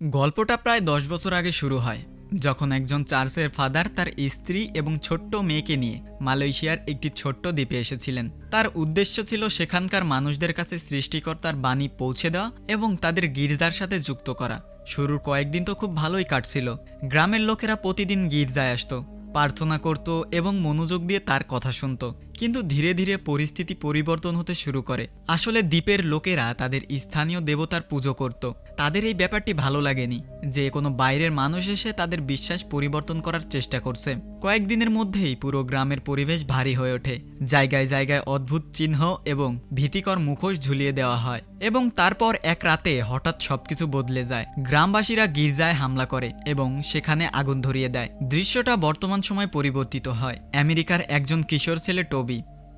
গল্পটা প্রায় দশ বছর আগে শুরু হয়, যখন একজন চার্চের ফাদার তার স্ত্রী এবং ছোট্ট মেয়েকে নিয়ে মালয়েশিয়ার একটি ছোট্ট দ্বীপে এসেছিলেন। তার উদ্দেশ্য ছিল সেখানকার মানুষদের কাছে সৃষ্টিকর্তার বাণী পৌঁছে দেওয়া এবং তাদের গির্জার সাথে যুক্ত করা। শুরুর কয়েকদিন তো খুব ভালোই কাটছিল। গ্রামের লোকেরা প্রতিদিন গির্জায় আসতো, প্রার্থনা করত এবং মনোযোগ দিয়ে তার কথা শুনত। কিন্তু ধীরে ধীরে পরিস্থিতি পরিবর্তন হতে শুরু করে। আসলে দ্বীপের লোকেরা তাদের স্থানীয় দেবতার পুজো করত। তাদের এই ব্যাপারটি ভালো লাগেনি, যে কোনো বাইরের মানুষ এসে তাদের বিশ্বাস পরিবর্তন করার চেষ্টা করছে। কয়েকদিনের মধ্যেই পুরো গ্রামের পরিবেশ ভারী হয়ে ওঠে। জায়গায় জায়গায় অদ্ভুত চিহ্ন এবং ভীতিকর মুখোশ ঝুলিয়ে দেওয়া হয় এবং তারপর এক রাতে হঠাৎ সবকিছু বদলে যায়। গ্রামবাসীরা গির্জায় হামলা করে এবং সেখানে আগুন ধরিয়ে দেয়। দৃশ্যটা বর্তমান সময় পরিবর্তিত হয়। আমেরিকার একজন কিশোর ছেলে টবি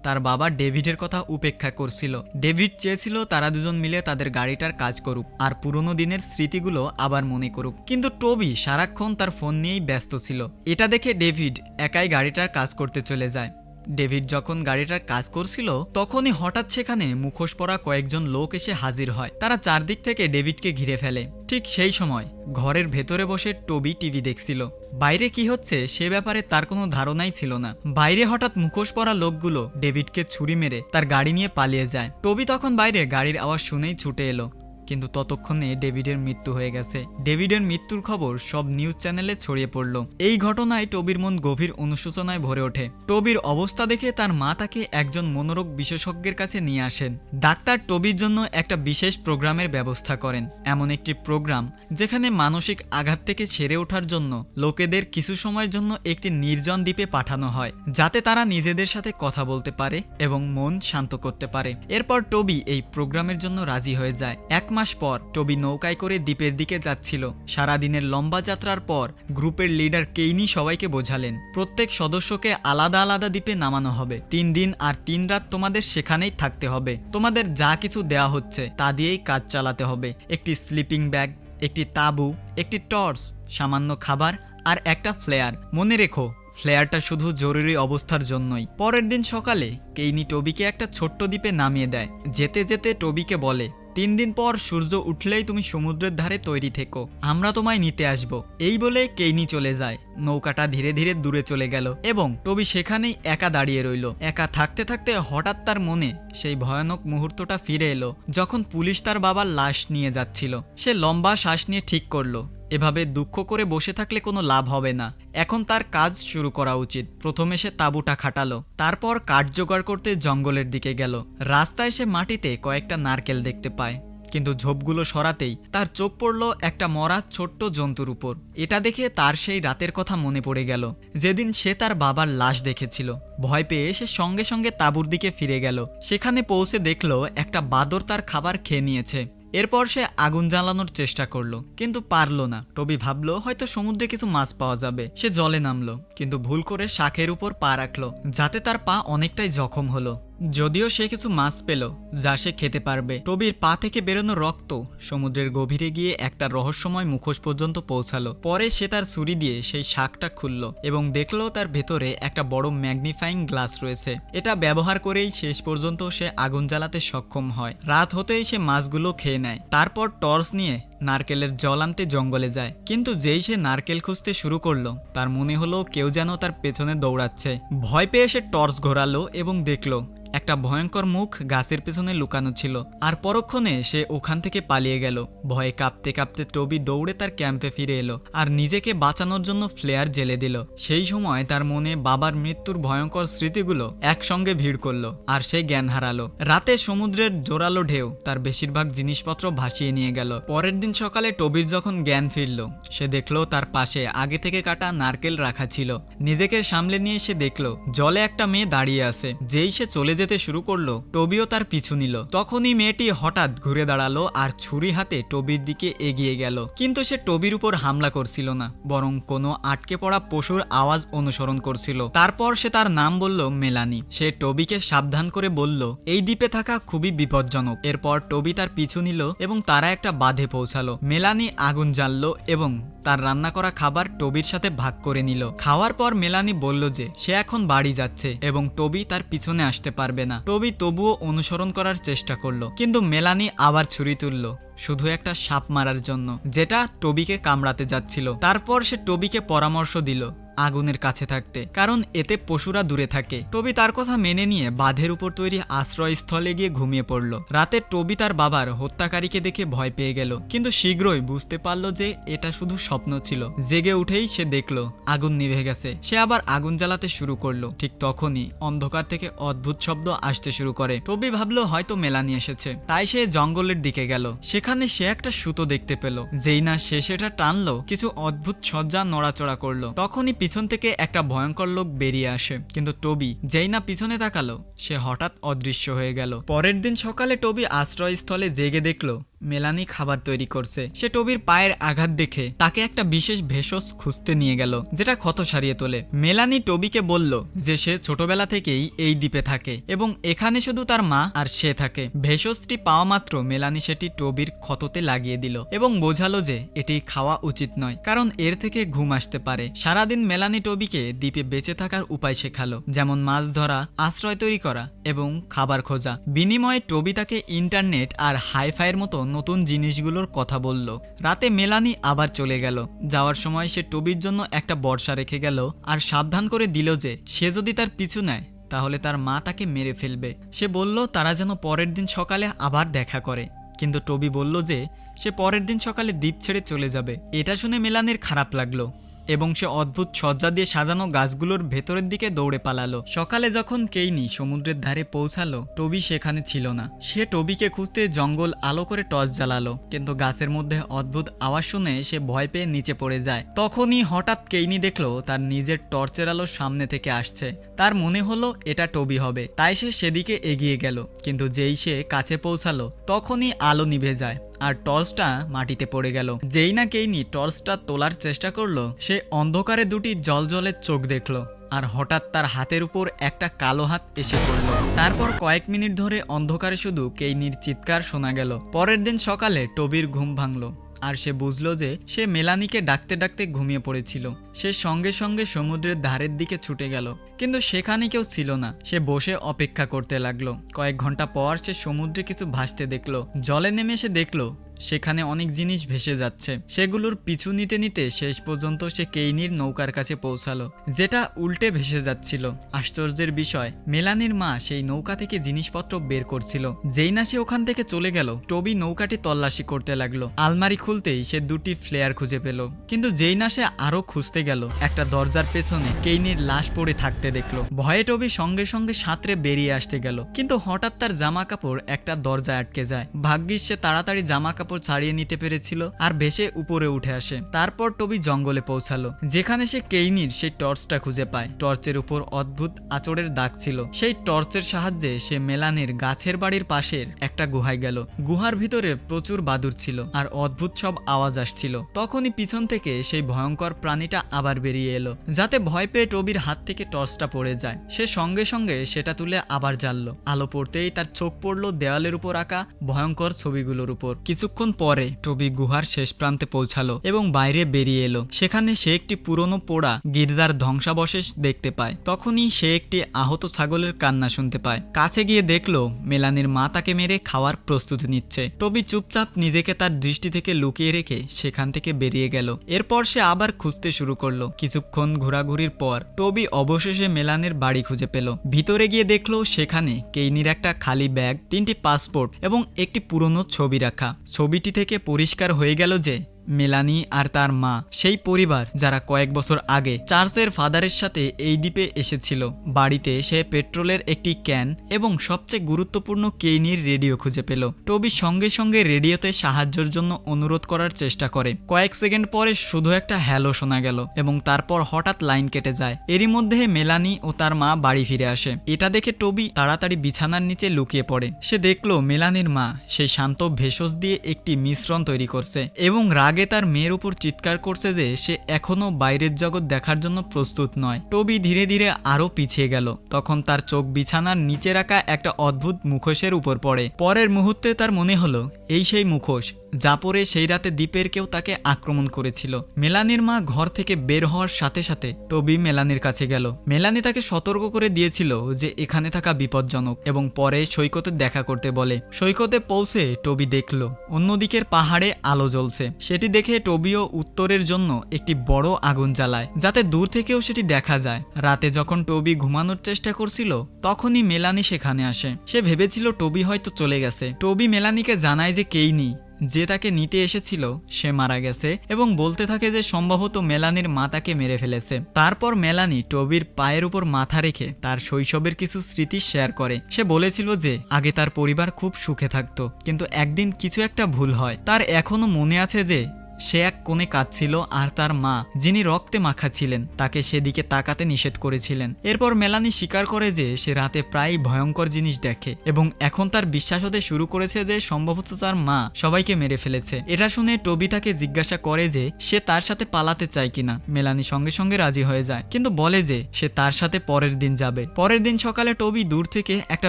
তার বাবা ডেভিডের কথা উপেক্ষা করছিল। ডেভিড চেয়েছিল তারা দুজন মিলে তাদের গাড়িটার কাজ করুক, আর পুরনো দিনের স্মৃতিগুলো আবার মনে করুক। কিন্তু টবি সারাক্ষণ তার ফোন নিয়েই ব্যস্ত ছিল। এটা দেখে ডেভিড একাই গাড়িটার কাজ করতে চলে যায়। ডেভিড যখন গাড়িটার কাজ করছিল, তখনই হঠাৎ সেখানে মুখোশ পরা কয়েকজন লোক এসে হাজির হয়। তারা চারদিক থেকে ডেভিডকে ঘিরে ফেলে। ঠিক সেই সময় ঘরের ভেতরে বসে টবি টিভি দেখছিল। বাইরে কি হচ্ছে সে ব্যাপারে তার কোনো ধারণাই ছিল না। বাইরে হঠাৎ মুখোশ পরা লোকগুলো ডেভিডকে ছুরি মেরে তার গাড়ি নিয়ে পালিয়ে যায়। টবি তখন বাইরে গাড়ির আওয়াজ শুনেই ছুটে এলো। কিন্তু ততক্ষণে ডেভিডের মৃত্যু হয়ে গেছে। ডেভিডের মৃত্যুর খবর সব নিউজ চ্যানেলে ছড়িয়ে পড়ল। এই ঘটনায় টবির মন গভীর অনুশোচনায় ভরে ওঠে। টবির অবস্থা দেখে তার মা তাকে একজন মনোরোগ বিশেষজ্ঞের কাছে নিয়ে আসেন। ডাক্তার টবির জন্য একটা বিশেষ প্রোগ্রামের ব্যবস্থা করেন। এমন একটি প্রোগ্রাম যেখানে মানসিক আঘাত থেকে ছেড়ে ওঠার জন্য লোকেদের কিছু সময়ের জন্য একটি নির্জন দ্বীপে পাঠানো হয়, যাতে তারা নিজেদের সাথে কথা বলতে পারে এবং মন শান্ত করতে পারে। এরপর টবি এই প্রোগ্রামের জন্য রাজি হয়ে যায়। এক মাস পর টবি নৌকায় করে দ্বীপের দিকে যাচ্ছিল। সারাদিনের লম্বা যাত্রার পর গ্রুপের লিডার কেইনি সবাইকে বোঝালেন, প্রত্যেক সদস্যকে আলাদা আলাদা দ্বীপে নামানো হবে। তিন দিন আর তিন রাত তোমাদের সেখানেই থাকতে হবে। তোমাদের যা কিছু দেওয়া হচ্ছে তা দিয়েই কাজ চালাতে হবে। একটি স্লিপিং ব্যাগ, একটি তাঁবু, একটি টর্চ, সামান্য খাবার আর একটা ফ্লেয়ার। মনে রেখো, ফ্লেয়ারটা শুধু জরুরি অবস্থার জন্যই। পরের দিন সকালে কেইনি টবিকে একটা ছোট্ট দ্বীপে নামিয়ে দেয়। যেতে যেতে টবিকে বলে তিন দিন পর সূর্য উঠলেই তুমি সমুদ্রের ধারে তৈরি থেকো। আমরা তোমায় নিতে আসব। এই বলে কেইনি চলে যায়। নৌকাটা ধীরে ধীরে দূরে চলে গেল এবং টবি সেখানেই একা দাঁড়িয়ে রইল। একা থাকতে থাকতে হঠাৎ তার মনে সেই ভয়ানক মুহূর্তটা ফিরে এলো, যখন পুলিশ তার বাবার লাশ নিয়ে যাচ্ছিল। সে লম্বা শ্বাস নিয়ে ঠিক করল। এভাবে দুঃখ করে বসে থাকলে কোনো লাভ হবে না। এখন তার কাজ শুরু করা উচিত। প্রথমে সে তাঁবুটা খাটালো, তারপর কাঠ জোগাড় করতে জঙ্গলের দিকে গেল। রাস্তায় সে মাটিতে কয়েকটা নারকেল দেখতে পায়, কিন্তু ঝোপগুলো সরাতেই তার চোখ পড়ল একটা মরা ছোট্ট জন্তুর উপর। এটা দেখে তার সেই রাতের কথা মনে পড়ে গেল। যেদিন সে তার বাবার লাশ দেখেছিল, ভয় পেয়ে সে সঙ্গে সঙ্গে তাঁবুর দিকে ফিরে গেল। সেখানে পৌঁছে দেখল একটা বাদর তার খাবার খেয়ে নিয়েছে। এরপর সে আগুন জ্বালানোর চেষ্টা করল, কিন্তু পারল না। টবি ভাবলো, হয়তো সমুদ্রে কিছু মাছ পাওয়া যাবে। সে জলে নামলো, কিন্তু ভুল করে শাখের উপর পা রাখল, যাতে তার পা অনেকটাই জখম হলো। যদিও সে কিছু মাছ পেল, যা সে খেতে পারবে। টবির পা থেকে বেরোনো রক্ত সমুদ্রের গভীরে গিয়ে একটা রহস্যময় মুখোশ পর্যন্ত পৌঁছালো। পরে সে তার ছুরি দিয়ে সেই শাকটা খুলল এবং দেখল তার ভেতরে একটা বড় ম্যাগনিফাইং গ্লাস রয়েছে। এটা ব্যবহার করেই শেষ পর্যন্ত সে আগুন জ্বালাতে সক্ষম হয়। রাত হতেই সে মাছগুলো খেয়ে নেয়। তারপর টর্চ নিয়ে নারকেলের জল আনতে জঙ্গলে যায়। কিন্তু যেই সে নারকেল খুঁজতে শুরু করল, তার মনে হলো কেউ যেন তার পেছনে দৌড়াচ্ছে। ভয় পেয়ে সে টর্চ ঘোরালো এবং দেখল, একটা ভয়ঙ্কর মুখ গাছের পেছনে লুকানো ছিল। আর পরক্ষণে সে ওখান থেকে পালিয়ে গেল। ভয়ে কাঁপতে কাঁপতে টবি দৌড়ে তার ক্যাম্পে ফিরে এলো আর নিজেকে বাঁচানোর জন্য ফ্লেয়ার জেলে দিল। সেই সময় তার মনে বাবার মৃত্যুর ভয়ঙ্কর স্মৃতিগুলো একসঙ্গে ভিড় করল আর সে জ্ঞান হারালো। রাতে সমুদ্রের জোরালো ঢেউ তার বেশিরভাগ জিনিসপত্র ভাসিয়ে নিয়ে গেল। পরের দিন সকালে টবির যখন জ্ঞান ফিরল, সে দেখল তার পাশে আগে থেকে কাটা নারকেল রাখা ছিল। নিজেকে সামলে নিয়ে সে দেখল, জলে একটা মেয়ে দাঁড়িয়ে আছে। যেই সে চলে যেতে শুরু করল, টবিও তার পিছু নিল। তখনই মেয়েটি হঠাৎ ঘুরে দাঁড়াল আর ছুরি হাতে টবির দিকে এগিয়ে গেল। কিন্তু সে টবির উপর হামলা করছিল না, বরং কোনো আটকে পড়া পশুর আওয়াজ অনুসরণ করছিল। তারপর সে তার নাম বলল মেলানি। সে টবিকে সাবধান করে বলল, এই দ্বীপে থাকা খুবই বিপজ্জনক। এরপর টবি তার পিছু নিল এবং তারা একটা বাঁধে পৌঁছালো। মেলানি আগুন জ্বাললো এবং তার রান্না করা খাবার টবির সাথে ভাগ করে নিল। খাওয়ার পর মেলানি বলল যে, সে এখন বাড়ি যাচ্ছে এবং টবি তার পিছনে আসতে পারবে না। টবি তবুও অনুসরণ করার চেষ্টা করল, কিন্তু মেলানি আবার ছুরি তুলল, শুধু একটা সাপ মারার জন্য, যেটা টবিকে কামড়াতে যাচ্ছিল। তারপর সে টবিকে পরামর্শ দিল আগুনের কাছে থাকতে, কারণ এতে পশুরা দূরে থাকে। টবি তার কথা মেনে নিয়ে বাঁধের উপর তৈরি আশ্রয়স্থলে গিয়ে ঘুমিয়ে পড়ল। রাতে টবি তার বাবার হত্যাকারীকে দেখে ভয় পেয়ে গেল, কিন্তু শীঘ্রই বুঝতে পারল যে এটা শুধু স্বপ্ন ছিল। জেগে উঠেই সে দেখল, আগুন নিভে গেছে। সে আবার আগুন জ্বালাতে শুরু করল। ঠিক তখনই অন্ধকার থেকে অদ্ভুত শব্দ আসতে শুরু করে। টবি ভাবলো, হয়তো মেলানি এসেছে। তাই সে জঙ্গলের দিকে গেল। সেখানে সে একটা সুতো দেখতে পেল। যেই না সে সেটা টানলো, কিছু অদ্ভুত সজ্জা নড়াচড়া করল। তখনই পিছন থেকে একটা ভয়ঙ্কর লোক বেরিয়ে আসে। কিন্তু টবি, যেই না পিছনে তাকালো, সে হঠাৎ অদৃশ্য হয়ে গেল। পরের দিন সকালে টবি আশ্রয়স্থলে জেগে দেখল মেলানি খাবার তৈরি করছে। সে টবির পায়ের আঘাত দেখে তাকে একটা বিশেষ ভেষজ খুঁজতে নিয়ে গেল, যেটা ক্ষত সারিয়ে তোলে। মেলানি টবিকে বলল যে সে ছোটবেলা থেকেই এই দ্বীপে থাকে এবং এখানে শুধু তার মা আর সে থাকে। ভেষজটি পাওয়া মাত্র মেলানি সেটি টবির ক্ষততে লাগিয়ে দিল এবং বোঝালো যে এটি খাওয়া উচিত নয়, কারণ এর থেকে ঘুম আসতে পারে। সারাদিন মেলানি টবিকে দ্বীপে বেঁচে থাকার উপায় শেখালো, যেমন মাছ ধরা, আশ্রয় তৈরি করা এবং খাবার খোঁজা। বিনিময়ে টবি তাকে ইন্টারনেট আর হাইফাইয়ের মতো নতুন জিনিসগুলোর কথা বলল। রাতে মেলানি আবার চলে গেল। যাওয়ার সময় সে টবির জন্য একটা বর্ষা রেখে গেল আর সাবধান করে দিল যে, সে যদি তার পিছু নেয়, তাহলে তার মা তাকে মেরে ফেলবে। সে বলল, তারা যেন পরের দিন সকালে আবার দেখা করে। কিন্তু টবি বলল যে, সে পরের দিন সকালে দ্বীপ ছেড়ে চলে যাবে। এটা শুনে মেলানির খারাপ লাগল। এবং সে অদ্ভুত সজ্জা দিয়ে সাজানো গাছগুলোর ভেতরের দিকে দৌড়ে পালালো। সকালে যখন কেইনি সমুদ্রের ধারে পৌঁছালো, টবি সেখানে ছিল না। সে টবিকে খুঁজতে জঙ্গল আলো করে টর্চ জ্বালালো, কিন্তু গাছের মধ্যে অদ্ভুত আওয়াজ শুনে সে ভয় পেয়ে নিচে পড়ে যায়। তখনই হঠাৎ কেইনি দেখল, তার নিজের টর্চের আলো সামনে থেকে আসছে। তার মনে হলো, এটা টবি হবে। তাই সে সেদিকে এগিয়ে গেল, কিন্তু যেই সে কাছে পৌঁছালো, তখনই আলো নিভে যায়। আর টর্চটা মাটিতে পড়ে গেল। যেই না কেইনি টর্চটা তোলার চেষ্টা করল, সে অন্ধকারে দুটি জল জলের চোখ দেখল আর হঠাৎ তার হাতের উপর একটা কালো হাত এসে পড়ল। তারপর কয়েক মিনিট ধরে অন্ধকারে শুধু কেইনির চিৎকার শোনা গেল। পরের দিন সকালে টবির ঘুম ভাঙলো। আর সে বুঝল যে সে মেলানিকে ডাকতে ডাকতে ঘুমিয়ে পড়েছিল। সে সঙ্গে সঙ্গে সমুদ্রের ধারের দিকে ছুটে গেল। কিন্তু সেখানে কেউ ছিল না। সে বসে অপেক্ষা করতে লাগল। কয়েক ঘণ্টা পর সে সমুদ্রে কিছু ভাসতে দেখল। জলে নেমে সে দেখল সেখানে অনেক জিনিস ভেসে যাচ্ছে। সেগুলোর পিছু নিতে নিতে শেষ পর্যন্ত সে কেইনির নৌকার কাছে পৌঁছালো, যেটা উল্টে ভেসে যাচ্ছিল। আশ্চর্যের বিষয়, মেলানির মা সেই নৌকা থেকে জিনিসপত্র বের করছিল। যেই না সে ওখান থেকে চলে গেল, টবি নৌকাটি তল্লাশি করতে লাগল। আলমারি খুলতেই সে দুটি ফ্লেয়ার খুঁজে পেল, কিন্তু যেই না সে আরও খুঁজতে গেল, একটা দরজার পেছনে কেইনির লাশ পড়ে থাকতে দেখল। ভয়ে টবি সঙ্গে সঙ্গে সাঁতরে বেরিয়ে আসতে গেল, কিন্তু হঠাৎ তার জামা কাপড় একটা দরজায় আটকে যায়। ভাগ্যিস সে তাড়াতাড়ি জামা কাপড় ছাড়িয়ে নিতে পেরেছিল আর ভেসে উপরে উঠে আসে। তারপর টবি জঙ্গলে পৌঁছালো। যেখানে সে কেইনির সেই টর্চটা খুঁজে পায়। টর্চের উপর অদ্ভুত আচরের দাগ ছিল। সেই টর্চের সাহায্যে সে মেলানের গাছের বাড়ির পাশের একটা গুহায় গেল। গুহার ভিতরে প্রচুর বাদুর ছিল আর অদ্ভুত সব আওয়াজ আসছিল। তখনই পিছন থেকে সেই ভয়ঙ্কর প্রাণীটা আবার বেরিয়ে এলো, যাতে ভয় পেয়ে টবির হাত থেকে টর্চটা পড়ে যায়। সে সঙ্গে সঙ্গে সেটা তুলে আবার জ্বাললো। আলো পড়তেই তার চোখ পড়ল দেওয়ালের উপর আঁকা ভয়ঙ্কর ছবিগুলোর উপর। কিছুক্ষণ পরে টবি গুহার শেষ প্রান্তে পৌঁছালো এবং বাইরে বেরিয়ে এলো। সেখানে সে একটি পুরনো পোড়া গির্জার ধ্বংসাবশেষ দেখতে পায়। তখনই সে একটি আহত ছাগলের কান্না শুনতে পায়। কাছে গিয়ে দেখল, মেলানির মা তাকে মেরে খাওয়ার প্রস্তুতি নিচ্ছে। টবি চুপচাপ নিজেকে তার দৃষ্টি থেকে লুকিয়ে রেখে সেখান থেকে বেরিয়ে গেল। এরপর সে আবার খুঁজতে শুরু করল। কিছুক্ষণ ঘোরাঘুরির পর টবি অবশেষে মেলানের বাড়ি খুঁজে পেল। ভিতরে গিয়ে দেখল, সেখানে কেইনির একটা খালি ব্যাগ, তিনটি পাসপোর্ট এবং একটি পুরনো ছবি রাখা। ছবিটি থেকে পরিষ্কার হয়ে গেল যে মেলানি আর তার মা, সেই পরিবার যারা কয়েক বছর আগে চার্চের ফাদারের সাথে এই দ্বীপে এসেছিল। বাড়িতে সে পেট্রোলের একটি ক্যান এবং সবচেয়ে গুরুত্বপূর্ণ কেইনির রেডিও খুঁজে পেল। টবি সঙ্গে সঙ্গে রেডিওতে সাহায্যের জন্য অনুরোধ করার চেষ্টা করে। কয়েক সেকেন্ড পরে শুধু একটা হ্যালো শোনা গেল এবং তারপর হঠাৎ লাইন কেটে যায়। এরই মধ্যে মেলানি ও তার মা বাড়ি ফিরে আসে। এটা দেখে টবি তাড়াতাড়ি বিছানার নিচে লুকিয়ে পড়ে। সে দেখল মেলানির মা সেই শান্ত ভেষজ দিয়ে একটি মিশ্রণ তৈরি করছে এবং রাগে রাগে তার মেয়ের উপর চিৎকার করছে যে সে এখনও বাইরের জগৎ দেখার জন্য প্রস্তুত নয়। টবি ধীরে ধীরে আরও পিছিয়ে গেল। তখন তার চোখ বিছানার নিচে রাখা একটা অদ্ভুত মুখোশের উপর পড়ে। পরের মুহূর্তে তার মনে হলো, এই সেই মুখোশ, যা পরে সেই রাতে দ্বীপের কেউ তাকে আক্রমণ করেছিল। মেলানির মা ঘর থেকে বের হওয়ার সাথে সাথে টবি মেলানির কাছে গেল। মেলানি তাকে সতর্ক করে দিয়েছিল যে এখানে থাকা বিপজ্জনক এবং পরে সৈকতে দেখা করতে বলে। সৈকতে পৌঁছে টবি দেখল, অন্যদিকের পাহাড়ে আলো জ্বলছে। সেটি দেখে টবিও উত্তরের জন্য একটি বড় আগুন জ্বালায়, যাতে দূর থেকেও সেটি দেখা যায়। রাতে যখন টবি ঘুমানোর চেষ্টা করছিল, তখনই মেলানি সেখানে আসে। সে ভেবেছিল টবি হয়তো চলে গেছে। টবি মেলানিকে জানায় যে কেইনি যে তাকে নিতে এসেছিল, সে মারা গেছে এবং বলতে থাকে যে সম্ভবত মেলানির মা তাকে মেরে ফেলেছে। তারপর মেলানি টবির পায়ের উপর মাথা রেখে তার শৈশবের কিছু স্মৃতি শেয়ার করে। সে বলেছিল যে, আগে তার পরিবার খুব সুখে থাকতো, কিন্তু একদিন কিছু একটা ভুল হয়। তার এখনও মনে আছে যে সে এক কোণে কাঁদছিল আর তার মা, যিনি রক্তে মাখা ছিলেন, তাকে সেদিকে তাকাতে নিষেধ করেছিলেন। এরপর মেলানি স্বীকার করে যে সে রাতে প্রায় ভয়ঙ্কর জিনিস দেখে এবং এখন তার বিশ্বাস হতে শুরু করেছে যে সম্ভবত তার মা সবাইকে মেরে ফেলেছে। এটা শুনে টবি তাকে জিজ্ঞাসা করে যে সে তার সাথে পালাতে চায় কিনা। মেলানি সঙ্গে সঙ্গে রাজি হয়ে যায়, কিন্তু বলে যে সে তার সাথে পরের দিন যাবে। পরের দিন সকালে টবি দূর থেকে একটা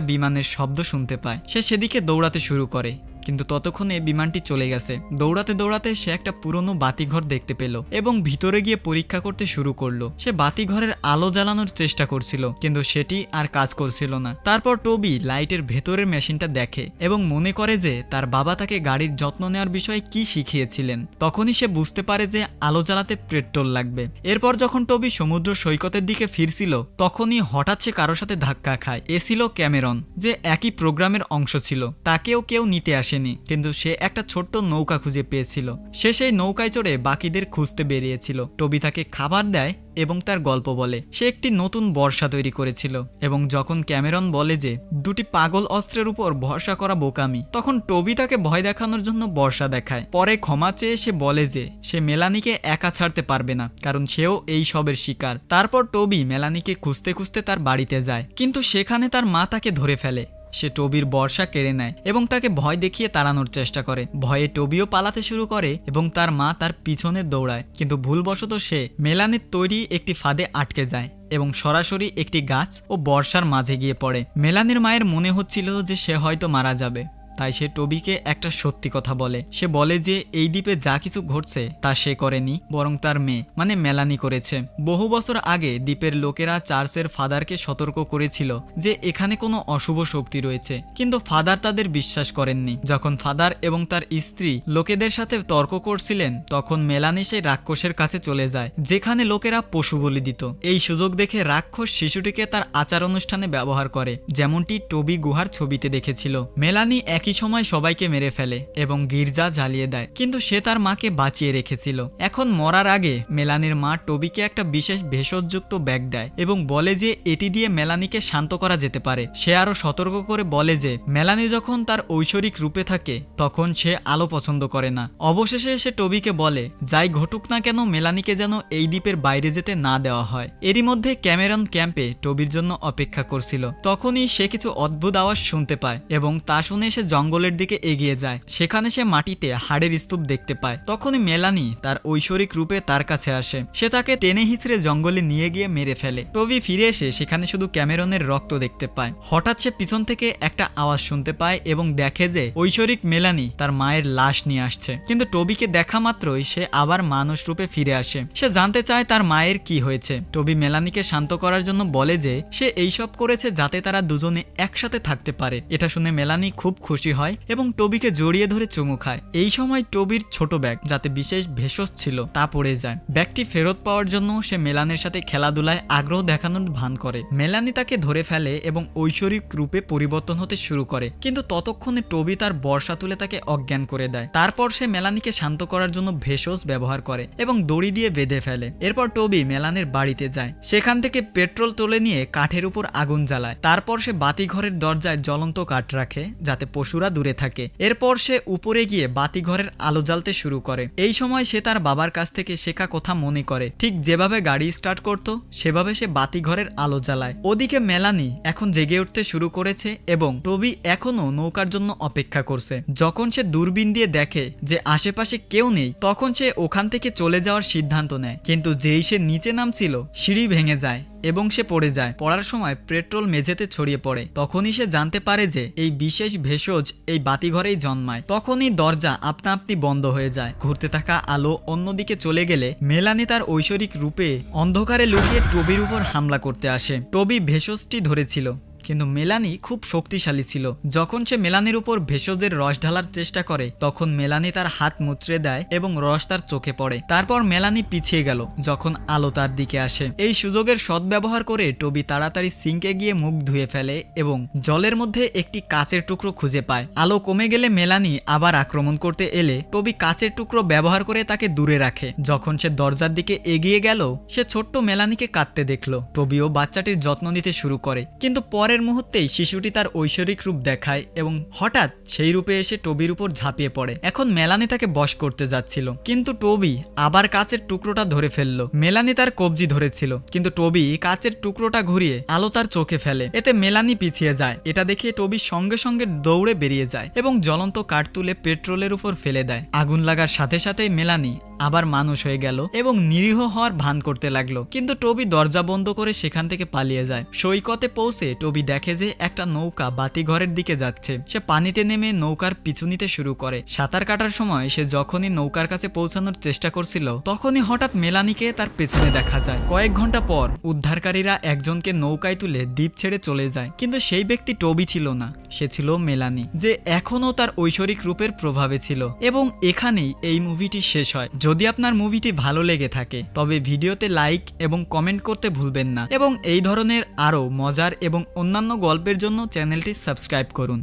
বিমানের শব্দ শুনতে পায়। সে সেদিকে দৌড়াতে শুরু করে। কিন্তু ততক্ষণে বিমানটি চলে গেছে। দৌড়াতে দৌড়াতে সে একটা পুরনো বাতিঘর দেখতে পেল এবং ভিতরে গিয়ে পরীক্ষা করতে শুরু করল। সে বাতিঘরের আলো জ্বালানোর চেষ্টা করছিল, কিন্তু সেটি আর কাজ করছিল না। তারপর টবি লাইটের ভেতরের মেশিনটা দেখে এবং মনে করে যে তার বাবা তাকে গাড়ির যত্ন নেওয়ার বিষয়ে কি শিখিয়েছিলেন। তখনই সে বুঝতে পারে যে আলো জ্বালাতে পেট্রোল লাগবে। এরপর যখন টবি সমুদ্র সৈকতের দিকে ফিরছিল, তখনই হঠাৎ সে কারোর সাথে ধাক্কা খায়। এ ছিল ক্যামেরন, যে একই প্রোগ্রামের অংশ ছিল। তাকেও কেউ নিতে আসেনি, কিন্তু সে একটা ছোট্ট নৌকা খুঁজে পেয়েছিল। সে সেই নৌকায় চড়ে বাকিদের খুঁজতে বেরিয়েছিল। টবি তাকে খাবার দেয় এবং তার গল্প বলে। সে একটি নতুন বর্ষা তৈরি করেছিল এবং যখন ক্যামেরন বলে যে, দুটি পাগল অস্ত্রের উপর ভরসা করা বোকামি, তখন টবি তাকে ভয় দেখানোর জন্য বর্ষা দেখায়। পরে ক্ষমা চেয়ে সে বলে যে, সে মেলানিকে একা ছাড়তে পারবে না, কারণ সেও এই সবের শিকার। তারপর টবি মেলানিকে খুঁজতে খুঁজতে তার বাড়িতে যায়, কিন্তু সেখানে তার মা তাকে ধরে ফেলে। সে টবির বর্ষা কেড়ে নেয় এবং তাকে ভয় দেখিয়ে তাড়ানোর চেষ্টা করে। ভয়ে টবিও পালাতে শুরু করে এবং তার মা তার পিছনে দৌড়ায়। কিন্তু ভুলবশত সে মেলানের তৈরি একটি ফাঁদে আটকে যায় এবং সরাসরি একটি গাছ ও বর্ষার মাঝে গিয়ে পড়ে। মেলানের মায়ের মনে হচ্ছিল যে সে হয়তো মারা যাবে। তাই সে টবিকে একটা সত্যি কথা বলে। সে বলে যে, এই দ্বীপে যা কিছু ঘটছে, তা সে করেনি, বরং তার মেয়ে মানে মেলানি করেছে। বহু বছর আগে দ্বীপের লোকেরা চার্চের ফাদারকে সতর্ক করেছিল যে, এখানে কোনো অশুভ শক্তি রয়েছে। কিন্তু ফাদার তাদের বিশ্বাস করেননি। যখন ফাদার এবং তার স্ত্রী লোকেদের সাথে তর্ক করছিলেন, তখন মেলানি সেই রাক্ষসের কাছে চলে যায়, যেখানে লোকেরা পশু বলি দিত। এই সুযোগ দেখে রাক্ষস শিশুটিকে তার আচার অনুষ্ঠানে ব্যবহার করে, যেমনটি টবি গুহার ছবিতে দেখেছিল। মেলানি একই সময় সবাইকে মেরে ফেলে এবং গির্জা জ্বালিয়ে দেয়। কিন্তু সে তার মাকে বাঁচিয়ে রেখেছিল। এখন মরার আগে মেলানির মা টবিকে একটা বিশেষ ভেষজযুক্ত ব্যাগ দেয় এবং বলে যে এটি দিয়ে মেলানিকে শান্ত করা যেতে পারে। সে আরও সতর্ক করে বলে যে, মেলানি যখন তার ঐশ্বরিক রূপে থাকে, তখন সে আলো পছন্দ করে না। অবশেষে সে টবিকে বলে, যাই ঘটুক না কেন, মেলানিকে যেন এই দ্বীপের বাইরে যেতে না দেওয়া হয়। এরই মধ্যে ক্যামেরন ক্যাম্পে টবির জন্য অপেক্ষা করছিল। তখনই সে কিছু অদ্ভুত আওয়াজ শুনতে পায় এবং তা শুনে সে জঙ্গলের দিকে এগিয়ে যায়। সেখানে সে মাটিতে হাড়ের স্তূপ দেখতে পায়। তখনই মেলানি তার ঐশ্বরিক রূপে তার কাছে আসে। সে তাকে টেনে হিচড়ে জঙ্গলে নিয়ে গিয়ে মেরে ফেলে। টবি ফিরে এসে সেখানে শুধু ক্যামেরনের রক্ত দেখতে পায়। হঠাৎ সে পিছন থেকে একটা আওয়াজ শুনতে পায় এবং দেখে যে ঐশ্বরিক মেলানি তার মায়ের লাশ নিয়ে আসছে। কিন্তু টবিকে দেখা মাত্রই সে আবার মানুষ রূপে ফিরে আসে। সে জানতে চায় তার মায়ের কি হয়েছে। টবি মেলানিকে শান্ত করার জন্য বলে যে, সে এইসব করেছে যাতে তারা দুজনে একসাথে থাকতে পারে। এটা শুনে মেলানি খুব খুশি হয় এবং টবিকে জড়িয়ে ধরে চুমু খায়। এই সময় টবির ছোট ব্যাগ, যাতে বিশেষ ভেষজ ছিল, তা পড়ে যায়। ব্যাগটি ফেরত পাওয়ার জন্য সে মেলানের সাথে খেলাধুলায় আগ্রহ দেখানোর ভান করে। মেলানি তাকে ধরে ফেলে এবং ঐশ্বরিক রূপে পরিবর্তন হতে শুরু করে। কিন্তু ততক্ষণে টবি তার বর্ষা তুলে তাকে অজ্ঞান করে দেয়। তারপর সে মেলানিকে শান্ত করার জন্য ভেষজ ব্যবহার করে এবং দড়ি দিয়ে বেঁধে ফেলে। এরপর টবি মেলানের বাড়িতে যায়। সেখান থেকে পেট্রোল তুলে নিয়ে কাঠের উপর আগুন জ্বালায়। তারপর সে বাতি ঘরের দরজায় জ্বলন্ত কাঠ রাখে, যাতে পশু পশুরা দূরে থাকে। এরপর সে উপরে গিয়ে বাতিঘরের আলো জ্বালতে শুরু করে। এই সময় সে তার বাবার কাছ থেকে শেখা কথা মনে করে। ঠিক যেভাবে গাড়ি স্টার্ট করত, সেভাবে সে বাতিঘরের আলো জ্বালায়। ওদিকে মেলানি এখন জেগে উঠতে শুরু করেছে এবং টবি এখনও নৌকার জন্য অপেক্ষা করছে। যখন সে দূরবীন দিয়ে দেখে যে আশেপাশে কেউ নেই, তখন সে ওখান থেকে চলে যাওয়ার সিদ্ধান্ত নেয়। কিন্তু যেই সে নিচে নামছিল, সিঁড়ি ভেঙে যায়। এবং সে পড়ে যায়। পড়ার সময় পেট্রোল মেঝেতে ছড়িয়ে পড়ে। তখনই সে জানতে পারে যে এই বিশেষ ভেষজ এই বাতিঘরেই জন্মায়। তখনই দরজা আপনা আপনি বন্ধ হয়ে যায়। ঘুরতে থাকা আলো অন্যদিকে চলে গেলে মেলানি তার ঐশ্বরিক রূপে অন্ধকারে লুকিয়ে টবির উপর হামলা করতে আসে। টবি ভেষজটি ধরেছিল। কিন্তু মেলানি খুব শক্তিশালী ছিল। যখন সে মেলানির উপর ভেষজের রস ঢালার চেষ্টা করে, তখন মেলানি তার হাত মুচড়ে দেয় এবং রস তার চোখে পড়ে। তারপর মেলানি পিছিয়ে গেল, যখন আলো তার দিকে আসে। এই সুযোগের সদ্ব্যবহার করে টবি তাড়াতাড়ি সিঙ্কে গিয়ে মুখ ধুয়ে ফেলে এবং জলের মধ্যে একটি কাচের টুকরো খুঁজে পায়। আলো কমে গেলে মেলানি আবার আক্রমণ করতে এলে টবি কাচের টুকরো ব্যবহার করে তাকে দূরে রাখে। যখন সে দরজার দিকে এগিয়ে গেল, সে ছোট্ট মেলানিকে কাঁদতে দেখল। টবিও বাচ্চাটির যত্ন নিতে শুরু করে, কিন্তু পরের মুহূর্তেই শিশুটি তার ঐশ্বরিক রূপ দেখায় এবং হঠাৎ সেই রূপে এসে টবির উপর ঝাঁপিয়ে পড়ে। এখন মেলানি তাকে বশ করতে যাচ্ছিল। কিন্তু টবি আবার কাচের টুকরোটা ধরে ফেলল। মেলানি তার কবজি ধরেছিল। কিন্তু টবি কাচের টুকরোটা ঘুরিয়ে আলো তার চোখে ফেলে। এতে মেলানি পিছিয়ে যায়। এটা দেখে টবি সঙ্গে সঙ্গে দৌড়ে বেরিয়ে যায় এবং জ্বলন্ত কাঠ তুলে পেট্রোলের উপর ফেলে দেয়। আগুন লাগার সাথে সাথেই মেলানি আবার মানুষ হয়ে গেল এবং নিরীহ হওয়ার ভান করতে লাগল। কিন্তু টবি দরজা বন্ধ করে সেখান থেকে পালিয়ে যায়। সৈকতে পৌঁছে টবি দেখে যে একটা নৌকা বাতিঘরের দিকে যাচ্ছে। সে পানিতে নেমে নৌকার পিছু নিতে শুরু করে। সাঁতার কাটার সময় সে যখনই নৌকার কাছে পৌঁছানোর চেষ্টা করছিল, তখনই হঠাৎ মেলানিকে তার পেছনে দেখা যায়। কয়েক ঘণ্টা পর উদ্ধারকারীরা একজনকে নৌকায় তুলে দ্বীপ ছেড়ে চলে যায়। কিন্তু সেই ব্যক্তি টবি ছিল না, সে ছিল মেলানি, যে এখনও তার ঐশ্বরিক রূপের প্রভাবে ছিল। এবং এখানেই এই মুভিটি শেষ হয়। যদি আপনার মুভিটি ভালো লেগে থাকে, তবে ভিডিওতে লাইক এবং কমেন্ট করতে ভুলবেন না। এবং এই ধরনের আরও মজার এবং অন্যান্য গল্পের জন্য চ্যানেলটি সাবস্ক্রাইব করুন।